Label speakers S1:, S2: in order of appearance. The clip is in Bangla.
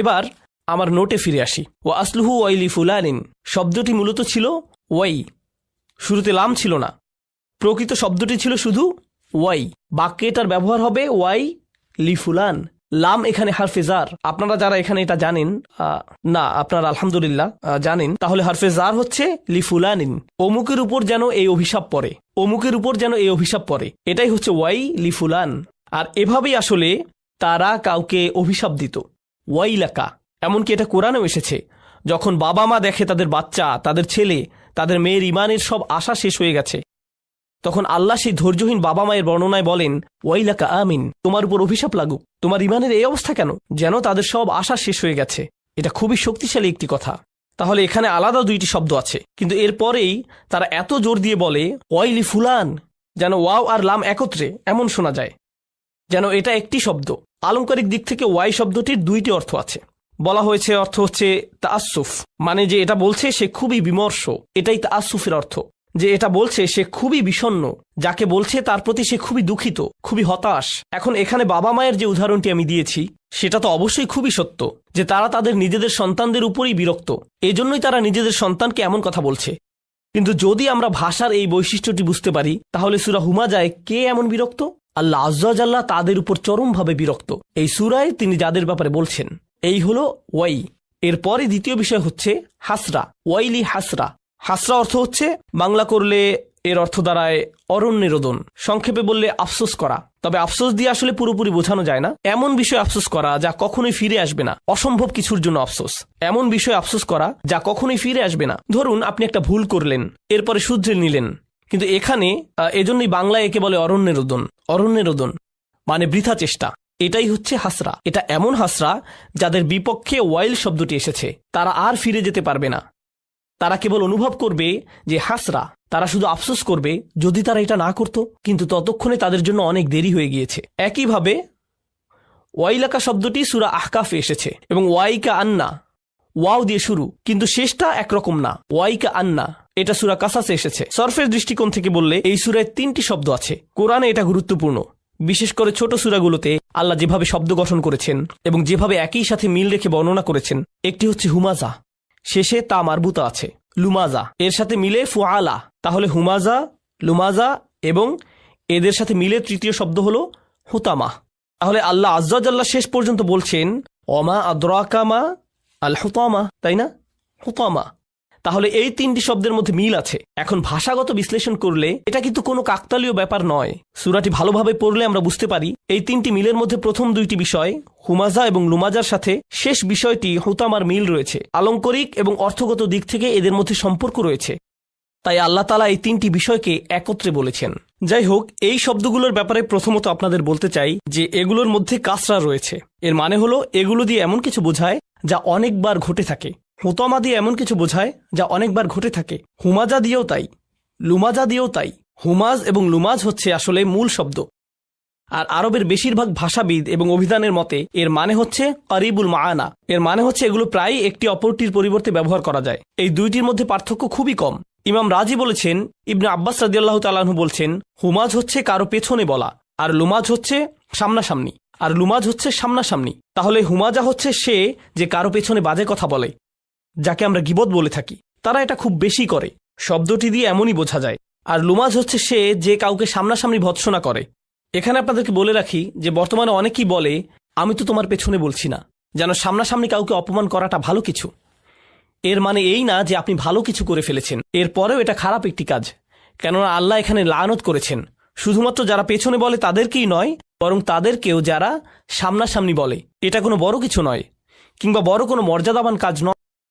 S1: এবার আমার নোটে ফিরে আসি। ও আসলুহু ওয়াইলি ফুলানিন, শব্দটি মূলত ছিল ওয়াই। শুরুতে লাম ছিল না। প্রকৃত শব্দটি ছিল শুধু ওয়াই। বাক্যে এটার ব্যবহার হবে ওয়াই লি ফুলান। লাম এখানে হারফেজার আপনারা যারা এখানে এটা জানেন না, আপনারা আলহামদুলিল্লাহ জানেন, তাহলে হারফেজার হচ্ছে লি ফুলানিন। অমুকের উপর যেন এই অভিশাপ পড়ে। অমুকের উপর যেন এই অভিশাপ পড়ে। এটাই হচ্ছে ওয়াই লি ফুলান। আর এভাবেই আসলে তারা কাউকে অভিশাপ দিত। ওয়াইলাকা, এমনকি এটা কোরআনেও এসেছে, যখন বাবা মা দেখে তাদের বাচ্চা, তাদের ছেলে, তাদের মেয়ের ইমানের সব আশা শেষ হয়ে গেছে। তখন আল্লাহ সেই ধৈর্যহীন বাবা মায়ের বর্ণনায় বলেন, ওয়াইলাকা, আমিন, তোমার উপর অভিশাপ লাগুক। তোমার ইমানের এই অবস্থা কেন? যেন তাদের সব আশা শেষ হয়ে গেছে। এটা খুবই শক্তিশালী একটি কথা। তাহলে এখানে আলাদা দুইটি শব্দ আছে, কিন্তু এরপরেই তারা এত জোর দিয়ে বলে, ওয়াইলি ফুলান যেন ওয়াও আর লাম একত্রে, এমন শোনা যায়। যেন এটা একটি শব্দ। আলংকারিক দিক থেকে ওয়াই শব্দটির দুইটি অর্থ আছে। বলা হয়েছে অর্থ হচ্ছে তাসুফ মানে যে এটা বলছে সে খুবই বিমর্ষ। এটাই তাসুফের অর্থ। যে এটা বলছে সে খুবই বিষণ্ণ। যাকে বলছে তার প্রতি সে খুবই দুঃখিত, খুবই হতাশ। এখন এখানে বাবা মায়ের যে উদাহরণটি আমি দিয়েছি, সেটা তো অবশ্যই খুবই সত্য, যে তারা তাদের নিজেদের সন্তানদের উপরই বিরক্ত। এজন্যই তারা নিজেদের সন্তানকে এমন কথা বলছে। কিন্তু যদি আমরা ভাষার এই বৈশিষ্ট্যটি বুঝতে পারি, তাহলে সুরা হুমা যায় কে এমন বিরক্ত? আল্লাহ আজ্লাহ তাদের উপর চরমভাবে বিরক্ত। এই সুরায় তিনি যাদের ব্যাপারে বলছেন, এই হলো ওয়াই। এরপরে দ্বিতীয় বিষয় হচ্ছে হাসরা, ওয়াইলি হাসরা। হাসরা অর্থ হচ্ছে বাংলা করলে এর অর্থ দাঁড়ায় অরণ্যেরোদন সংক্ষেপে বললে আফসোস করা। তবে আফসোস দিয়ে আসলে পুরোপুরি বোঝানো যায় না। এমন বিষয় আফসোস করা যা কখনোই ফিরে আসবে না। অসম্ভব কিছুর জন্য আফসোস। এমন বিষয় আফসোস করা যা কখনোই ফিরে আসবে না। ধরুন, আপনি একটা ভুল করলেন, এরপরে শুধরে নিলেন। কিন্তু এখানে এজন্যই বাংলায় একে বলে অরণ্যেরোদন অরণ্যেরোদন মানে বৃথা চেষ্টা। এটাই হচ্ছে হাসরা। এটা এমন হাসরা যাদের বিপক্ষে ওয়াইল শব্দটি এসেছে। তারা আর ফিরে যেতে পারবে না। তারা কেবল অনুভব করবে যে হাসরা। তারা শুধু আফসোস করবে যদি তারা এটা না করত। কিন্তু ততক্ষণে তাদের জন্য অনেক দেরি হয়ে গিয়েছে। একইভাবে ওয়াইলাকা শব্দটি সুরা আহকাফে এসেছে এবং ওয়াইকা আন্না, ওয়াও দিয়ে শুরু। কিন্তু শেষটা একরকম না। ওয়াইকা আন্না। এটা সুরা কাসাসে এসেছে। সরফের দৃষ্টিকোণ থেকে বললে এই সুরায় তিনটি শব্দ আছে। কোরআনে এটা গুরুত্বপূর্ণ। বিশেষ করে ছোট সুরাগুলোতে আল্লাহ যেভাবে শব্দ গঠন করেছেন এবং যেভাবে একই সাথে মিল রেখে বর্ণনা করেছেন, একটি হচ্ছে হুমাজা। শেষে তা মারবুতা আছে, লুমাজা। এর সাথে মিলে ফুআলা, তাহলে হুমাজা, লুমাজা এবং এদের সাথে মিলে তৃতীয় শব্দ হলো হুতামা। তাহলে আল্লাহ আজ্জাল্লাহ শেষ পর্যন্ত বলছেন অমা আদ্রাকামা আল হুতামা তাই না? হুতামা। তাহলে এই তিনটি শব্দের মধ্যে মিল আছে। এখন ভাষাগত বিশ্লেষণ করলে এটা কিন্তু কোনো কাকতালীয় ব্যাপার নয়। সুরাটি ভালোভাবে পড়লে আমরা বুঝতে পারি, এই তিনটি মিলের মধ্যে প্রথম দুইটি বিষয়, হুমাজা এবং লুমাজার সাথে শেষ বিষয়টি হুতামার মিল রয়েছে। আলঙ্করিক এবং অর্থগত দিক থেকে এদের মধ্যে সম্পর্ক রয়েছে। তাই আল্লাহ তালা এই তিনটি বিষয়কে একত্রে বলেছেন। যাই হোক, এই শব্দগুলোর ব্যাপারে প্রথমত আপনাদের বলতে চাই যে এগুলোর মধ্যে কাসরা রয়েছে। এর মানে হলো, এগুলো দিয়ে এমন কিছু বোঝায় যা অনেকবার ঘটে থাকে। হুতমা দিয়ে এমন কিছু বোঝায় যা অনেকবার ঘটে থাকে। হুমাজা দিয়েও তাই। লুমাজা দিয়েও তাই। হুমাজ এবং লুমাজ হচ্ছে আসলে মূল শব্দ। আর আরবের বেশিরভাগ ভাষাবিদ এবং অভিধানের মতে, এর মানে হচ্ছে করিবুল মায়ানা এর মানে হচ্ছে এগুলো প্রায়ই একটি অপরটির পরিবর্তে ব্যবহার করা যায়। এই দুইটির মধ্যে পার্থক্য খুবই কম। ইমাম রাজি বলেছেন, ইবনে আব্বাস রাদিয়াল্লাহ তালাহু বলছেন, হুমাজ হচ্ছে কারও পেছনে বলা, আর লুমাজ হচ্ছে সামনাসামনি। আর লুমাজ হচ্ছে সামনাসামনি। তাহলে হুমাজা হচ্ছে সে যে কারও পেছনে বাজে কথা বলে। যাকে আমরা গিবত বলে থাকি। তারা এটা খুব বেশি করে। শব্দটি দিয়ে এমনই বোঝা যায়। আর লুমাজ হচ্ছে সে যে কাউকে সামনাসামনি ভৎসনা করে। এখানে আপনাদেরকে বলে রাখি যে বর্তমানে অনেকেই বলে, আমি তো তোমার পেছনে বলছি না। যেন সামনাসামনি কাউকে অপমান করাটা ভালো কিছু। এর মানে এই না যে আপনি ভালো কিছু করে ফেলেছেন। এরপরেও এটা খারাপ একটি কাজ। কেননা আল্লাহ এখানে লানত করেছেন। শুধুমাত্র যারা পেছনে বলে তাদেরকেই নয়, বরং তাদেরকেও যারা সামনাসামনি বলে। এটা কোনো বড় কিছু নয়। কিংবা বড় কোনো মর্যাদাবান কাজ নয়।